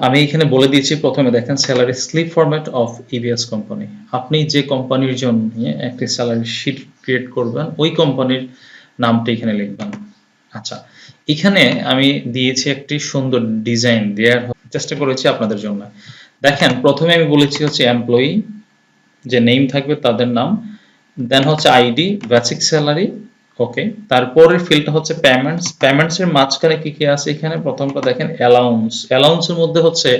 আমি এখানে বলে দিয়েছি প্রথমে দেখেন salary slip format of EBS company আপনি যে কোম্পানির জন্য একটি স্যালারি শিট ক্রিয়েট করবেন, ওই কোম্পানির নামটা এখানে লিখবেন। আচ্ছা এখানে আমি দিয়েছি একটি সুন্দর ডিজাইন দেওয়ার চেষ্টা করেছি আপনাদের জন্য। দেখেন, প্রথমে আমি বলেছি হচ্ছে এমপ্লয়ি যে নেম থাকবে তাদের নাম দেন হচ্ছে আইডি বেসিক স্যালারি ওকে তারপরের ফিল্ডটা হচ্ছে পেমেন্টস পেমেন্টস এর মাঝখানে কি কি আছে? এখানে প্রথমটা দেখেন অ্যালাউন্স অ্যালাউন্সের মধ্যে হচ্ছে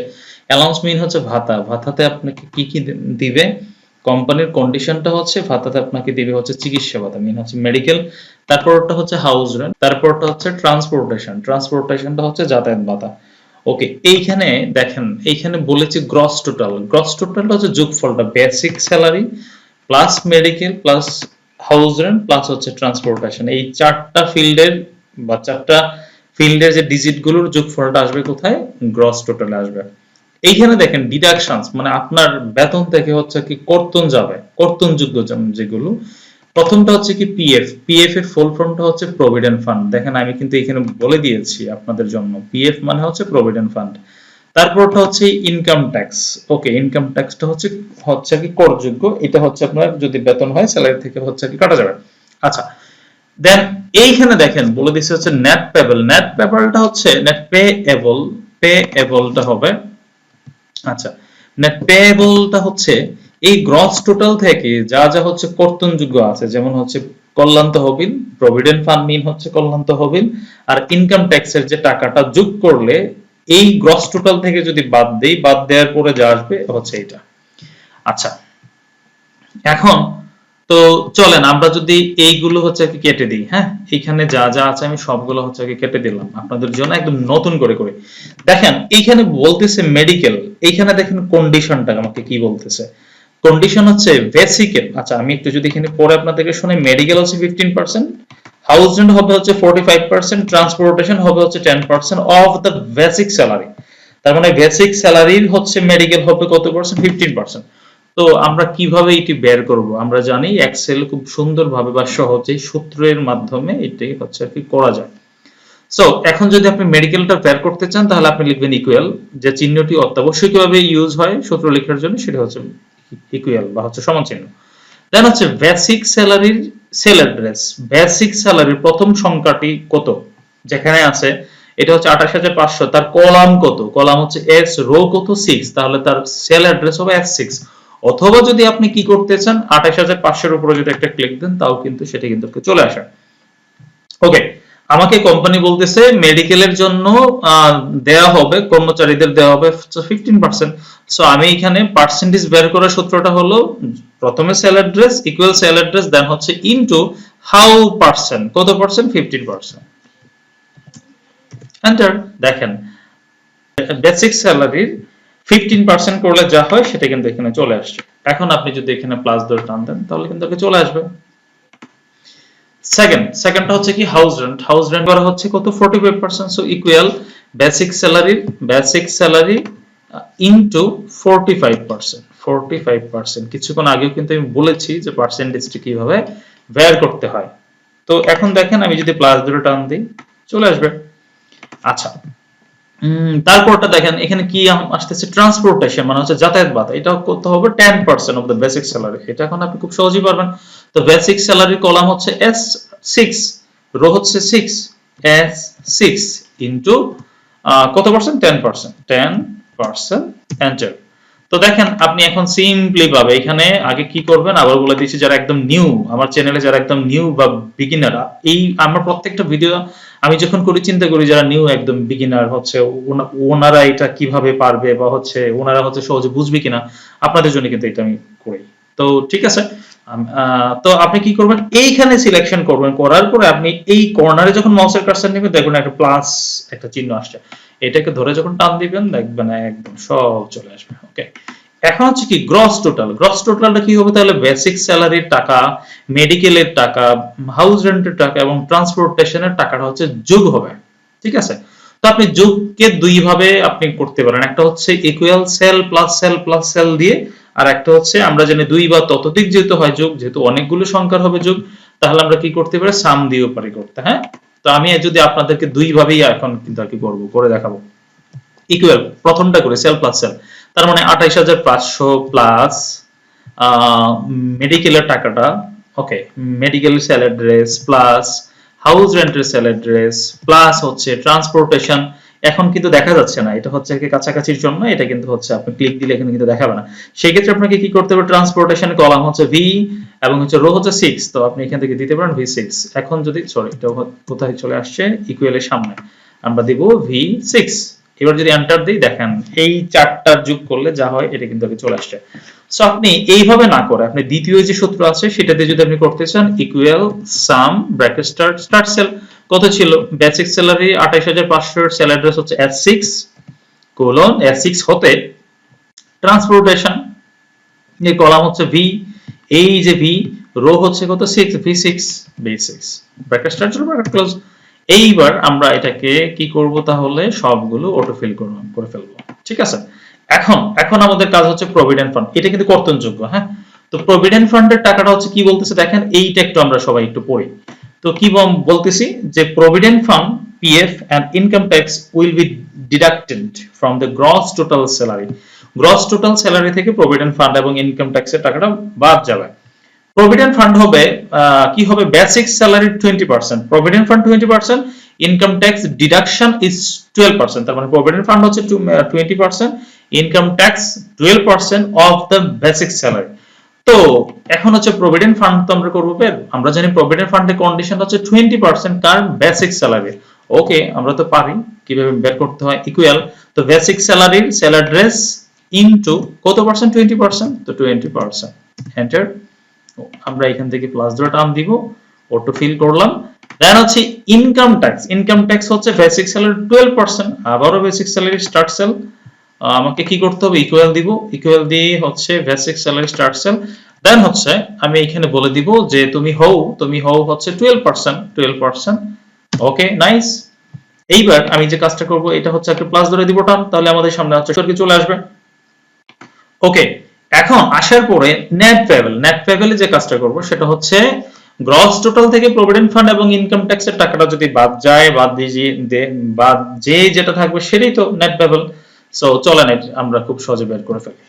অ্যালাউন্স মিন হচ্ছে ভাতা। ভাতাতে আপনাকে কি কি দিবে? কোম্পানির কন্ডিশনটা হচ্ছে ভাতাতে আপনাকে দিবে হচ্ছে চিকিৎসা ভাতা মিন হচ্ছে মেডিকেল তারপরটা হচ্ছে হাউস রেন্ট তারপরটা হচ্ছে ট্রান্সপোর্টেশন ট্রান্সপোর্টেশনটা হচ্ছে যাতায়াত ভাতা। ওকে এইখানে দেখেন, এইখানে বলেছি গ্রস টোটাল গ্রস টোটালটা হচ্ছে যোগফলটা basic salary plus medical plus house rent plus হচ্ছে ট্রান্সপোর্টেশন এই চারটা ফিল্ডের বা চারটা ফিল্ডের যে ডিজিটগুলোর যোগফলটা আসবে কোথায়? গ্রস টোটালে আসবে। এইখানে দেখেন ডিডাকশনস মানে আপনার বেতন থেকে হচ্ছে কি কর্তন যাবে, কর্তনযোগ্য যেগুলো। প্রথমটা হচ্ছে কি পিএফ পিএফ এর ফুল ফর্মটা হচ্ছে প্রভিডেন্ট ফান্ড দেখেন আমি কিন্তু এখানে বলে দিয়েছি আপনাদের জন্য। পিএফ মানে হচ্ছে প্রভিডেন্ট ফান্ড তারপরটা হচ্ছে ইনকাম ট্যাক্স ওকে ইনকাম ট্যাক্সটা হচ্ছে হচ্ছে কি করযোগ্য, এটা হচ্ছে আপনার যদি বেতন হয় স্যালারি থেকে হচ্ছে কি কাটা যাবে। আচ্ছা দেন এইখানে দেখেন, বলে দিচ্ছে হচ্ছে নেট পেবল নেট পেবলটা হচ্ছে নেট পে এবল পে এবলটা হবে আচ্ছা নেট পেয়েবলটা হচ্ছে, এই গ্রস টোটাল থেকে যা যা হচ্ছে কর্তনযোগ্য আছে, যেমন হচ্ছে কল্যাণ তহবিল প্রভিডেন্ট ফান্ড মিন হচ্ছে কল্যাণ তহবিল আর ইনকাম ট্যাক্সের যে টাকাটা যোগ করলে এই গ্রস টোটাল থেকে যদি বাদ দেই, বাদ দেওয়ার পরে যা আসবে হচ্ছে এটা। আচ্ছা এখন তো চলেন আমরা যদি এইগুলো হচ্ছে কেটে দিই হ্যাঁ? এখানে যা যা আছে আমি সবগুলো হচ্ছে কেটে দিলাম আপনাদের জন্য একদম নতুন করে করে। দেখেন, এইখানে বলতেছে মেডিকেল এইখানে দেখেন কন্ডিশনটা আমাকে কি বলতেছে। কন্ডিশন হচ্ছে বেসিকের আচ্ছা আমি একটু যদি এখানে পরে আপনাদেরকে শুনে মেডিকেল হচ্ছে ফিফটিন পার্সেন্ট রেন্ট হবে হচ্ছে ফোর্টি ফাইভ পার্সেন্ট ট্রান্সপোর্টেশন হবে হচ্ছে ten percent of the basic salary তার মানে বেসিক স্যালারির হচ্ছে মেডিকেল হবে কত পার্সেন্ট ফিফটিন পার্সেন্ট তো আমরা কীভাবে এটি বের করব? আমরা জানি এক্সেল খুব সুন্দরভাবে বা সহজেই সূত্রের মাধ্যমে এটি হচ্ছে কি করা যায়। সো এখন যদি আপনি মেডিকেলটা বের করতে চান, তাহলে আপনি লিখবেন ইকুয়াল যে চিহ্নটি অত্যাবশ্যকীয়ভাবে ইউজ হয় সূত্র লেখার জন্য, সেটা হচ্ছে ইকুয়াল বা হচ্ছে সমান চিহ্ন। দেন হচ্ছে বেসিক স্যালারির সেল অ্যাড্রেস বেসিক স্যালারির প্রথম সংখ্যাটি কত? যেখানে আছে, এটা হচ্ছে আঠাশ হাজার পাঁচশো। তার কলাম কত? কলাম হচ্ছে এস রো কত? সিক্স তাহলে তার সেল অ্যাড্রেস হবে এস সিক্স অথবা যদি আপনি কি করতে চান, আঠাশ হাজার পাঁচশোর উপরে যদি একটা ক্লিক দেন, তাও কিন্তু সেটা কিন্তু চলে আসে। ওকে আমাকে কোম্পানি বলতেছে মেডিকেলের জন্য দেয়া হবে, কর্মচারীদের দেওয়া হবে ফিফটিন পার্সেন্ট সো আমি এখানে পার্সেন্টেজ বের করার সূত্রটা হলো, প্রথমে cell address equal cell address then হচ্ছে ইনটু হাউ পার্সেন্ট কত পার্সেন্ট ফিফটিন পার্সেন্ট এন্টার দেখেন বেসিক স্যালারির ফিফটিন পার্সেন্ট করলে যা হয়, সেটা কিন্তু এখানে চলে আসছে। এখন আপনি যদি এখানে প্লাস ধরে টান দেন, তাহলে কিন্তু চলে আসবে। সেকেন্ড সেকেন্ডটা হচ্ছে কি হাউস রেন্ট হাউস রেন্ট করা হচ্ছে কত? 45% so equal basic salary basic salary into 45% 45% কিছুক্ষণ আগেও কিন্তু আমি বলেছি যে পার্সেন্টেজটি কীভাবে বের করতে হয়। তো এখন দেখেন, আমি যদি প্লাস দুটো টান দিই, চলে আসবে। আচ্ছা তারপরটা দেখেন, এখানে কি আসতেছে? ট্রান্সপোর্টেশন মানে হচ্ছে যাতায়াত ভাতা এটা করতে হবে ten percent of the basic salary এটা এখন আপনি খুব সহজেই পারবেন। তো বেসিক কলাম হচ্ছে এস সিক্স রো হচ্ছে সিক্স এস সিক্স ইন্টু কত percent ten percent ten percent enter তো দেখেন, আপনি এখন সিম্পলি পাবে এখানে আগে কি করবেন? আবার বলে দিচ্ছি, যারা একদম নিউ আমার চ্যানেলে যারা একদম নিউ বা বিগিনার এই আমার প্রত্যেকটা ভিডিও আমি যখন করি, চিন্তা করি যারা নিউ একদম বিগিনার হচ্ছে ওনারা এটা কীভাবে পারবে বা হচ্ছে ওনারা হচ্ছে সহজে বুঝবে কিনা, আপনাদের জন্য কিন্তু এটা আমি করি। তো ঠিক আছে তো আপনি কি করবেন? এইখানে সিলেকশন করবেন, করার পরে আপনি এই কর্নারে যখন মাউসের কার্সার নেবেন, দেখবেন একটা প্লাস একটা চিহ্ন আসছে। এটাকে ধরে যখন টান দিবেন, দেখবেন একদম সব চলে আসবে ওকে এখন হচ্ছে কি গ্রস টোটাল গ্রস টোটালটা কি হবে? তাহলে বেসিক স্যালারির টাকা মেডিকেলের টাকা হাউস রেন্টের টাকা এবং ট্রান্সপোর্টেশনের টাকাটা হচ্ছে যোগ হবে। ঠিক আছে? তো আপনি যোগকে দুই ভাবে আপনি করতে পারেন। একটা হচ্ছে equal cell plus cell plus cell দিয়ে, আর একটা হচ্ছে আমরা জানি দুই বা ততোধিক যেহেতু হয় যোগ, যেহেতু অনেকগুলো সংখ্যার হবে যোগ, তাহলে আমরা কি করতে পারি? সাম দিয়েও পারি করতে হ্যাঁ? তো আমি যদি আপনাদেরকে দুই ভাবেই এখন কিন্তু আর কি করব, করে দেখাবো। ইকুয়াল প্রথমটা করে সেল প্লাস সেল তার মানে আঠাইশ হাজার পাঁচশো প্লাস মেডিকেলের টাকাটা okay medical cell address plus house রেন্টের cell address plus হচ্ছে ট্রান্সপোর্টেশন এখন কিন্তু দেখা যাচ্ছে না, এটা হচ্ছে কাছাকাছির জন্য, এটা কিন্তু হচ্ছে আপনি ক্লিক দিলে এখানে কিন্তু দেখাবে না। সেই ক্ষেত্রে আপনাকে কি করতে হবে ট্রান্সপোর্টেশন কলাম হচ্ছে ভি এবং হচ্ছে রো হচ্ছে সিক্স তো আপনি এখান থেকে দিতে পারেন ভি সিক্স এখন যদি সরি এটা কোথায় চলে আসছে ইকুয়ালের সামনে, আমরা দিব ভি সিক্স এবার যদি এন্টার দিই, দেখেন এই চারটা যোগ করলে যা হয়, এটা কিন্তু চলে আসছে। সো আপনি এইভাবে না করে, আপনি দ্বিতীয় যে সূত্র আছে সেটাতে যদি আপনি করতে চান equal sum bracket start start cell কত ছিল? বেসিক স্যালারি আঠাইশ হাজার পাঁচশো সেল অ্যাড্রেস হচ্ছে S six colon S six হতে ট্রান্সপোর্টেশন এই কলাম হচ্ছে ভি এই যে ভি রো হচ্ছে কত? Six V six B six bracket start bracket close এইবার আমরা এটাকে কি করব তাহলে? সবগুলো অটোফিল করে ফেলব। ঠিক আছে? এখন এখন আমাদের কাজ হচ্ছে প্রভিডেন্ট ফান্ড এটা কিন্তু কর্তনযোগ্য হ্যাঁ? তো প্রভিডেন্ট ফান্ডের টাকাটা হচ্ছে কি বলতেছে? দেখেন, এইটা একটু আমরা সবাই একটু পড়ি। তো কি বলতেছি যে provident fund PF and income tax will be deducted from the gross total salary gross total salary থেকে প্রভিডেন্ট ফান্ড এবং ইনকাম ট্যাক্সের টাকাটা বাদ যাবে। প্রভিডেন্ট ফান্ড হবে কি হবে? Basic salary twenty percent provident fund twenty percent income tax deduction is twelve percent তার মানে প্রভিডেন্ট ফান্ড হচ্ছে twenty percent income tax twelve percent of the basic salary তো এখন হচ্ছে প্রভিডেন্ট ফান্ড তো আমরা করব আমরা জানি প্রভিডেন্ট ফান্ডের কন্ডিশন হচ্ছে টোয়েন্টি পার্সেন্ট কার বেসিক স্যালারি ওকে আমরা তো পারি কীভাবে বের করতে হয়? ইকুয়াল তো বেসিক স্যালারির সেল অ্যাড্রেস ইনটু কত পার্সেন্ট টোয়েন্টি পার্সেন্ট তো টোয়েন্টি পার্সেন্ট এন্টার আমরা এখান থেকে প্লাস ধরে টার্ম দিব অটো ফিল করলাম। দেন হচ্ছে ইনকাম ট্যাক্স ইনকাম ট্যাক্স হচ্ছে বেসিক স্যালারি টুয়েলভ পার্সেন্ট আবারও বেসিক স্যালারি স্টার্ট সেল আমাকে কি করতে হবে? ইকুয়াল দিব। ইকুয়াল দিয়ে হচ্ছে basic salary start cell then হচ্ছে আমি এখানে বলে দিব যে তুমি হও তুমি হও হচ্ছে twelve percent twelve percent okay nice এইবার আমি যে কাজটা করব, এটা হচ্ছে একটা প্লাস ধরে দিব টান। তাহলে আমাদের সামনে হচ্ছে সরকি চলে আসবে। ওকে এখন আসার পরে নেট পেবেল নেট পেবেলে যে কাজটা করব সেটা হচ্ছে গ্রস টোটাল থেকে প্রভিডেন্ট ফান্ড এবং ইনকাম ট্যাক্সের টাকাটা যদি বাদ যায়, বাদ দিয়ে বাদ যে যেটা থাকবে সেটাই তো নেট পেবেল সো চলেন এটা আমরা খুব সহজে বের করে ফেলি।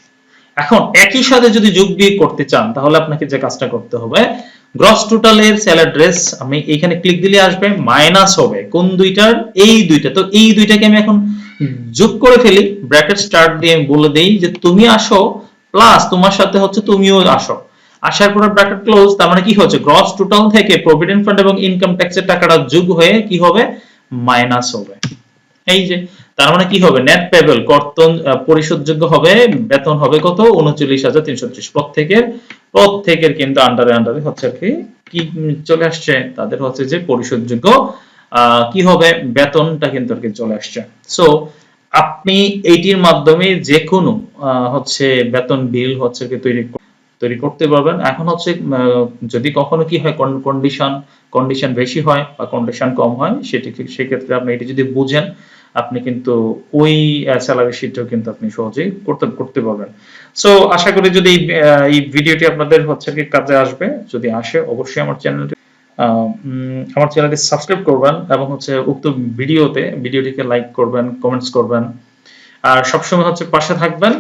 এখন একই সাথে যদি যোগ বিয়োগ করতে চান, তাহলে আপনাকে যে কাজটা করতে হবে গ্রস টোটালের সেল অ্যাড্রেস আমি এখানে ক্লিক দিলে আসবে মাইনাস হবে, কোন দুইটার? এই দুইটা। তো এই দুইটাকে আমি এখন যোগ করে ফেলি ব্র্যাকেট স্টার্ট দিয়ে আমি বলে দেই যে তুমি আসো প্লাস তোমার সাথে হচ্ছে তুমিও আসো। আসার পর ব্র্যাকেট ক্লোজ তার মানে কি হচ্ছে? গ্রস টোটাল থেকে প্রভিডেন্ট ফান্ড এবং ইনকাম ট্যাক্সের টাকাটা যোগ হয়ে কি হবে? মাইনাস হবে। এই যে, তার মানে কি হবে? নেট পেবল কর্তন পরিশোধযোগ্য হবে, বেতন হবে কত? উনচল্লিশ হাজার তিনশো ত্রিশ। প্রত্যেকের প্রত্যেকের কিন্তু আন্ডারে আন্ডারে হচ্ছে কি কি চলে আসছে? তাদের হচ্ছে যে পরিশোধযোগ্য কি হবে? বেতনটা কিন্তু আর কি চলে আসছে। সো আপনি এইটির মাধ্যমে যে কোনো হচ্ছে বেতন বিল হচ্ছে কি তৈরি তৈরি করতে পারবেন। এখন হচ্ছে যদি কখনো কি হয় কন্ডিশন কন্ডিশন বেশি হয় বা কন্ডিশন কম হয় সেটি সেক্ষেত্রে আপনি এটি যদি বুঝেন আপনি কিন্তু ওই স্যালারি শিটটাও কিন্তু আপনি সহজেই করতে করতে পারবেন। সো আশা করি যদি এই, ভিডিওটি আপনাদের হচ্ছে কি কাজে আসবে যদি আসে অবশ্যই আমার চ্যানেলটি আমার চ্যানেলটি সাবস্ক্রাইব করবেন এবং হচ্ছে উক্ত ভিডিওতে ভিডিওটিকে লাইক করবেন কমেন্টস করবেন। আর সবসময় হচ্ছে পাশে থাকবেন।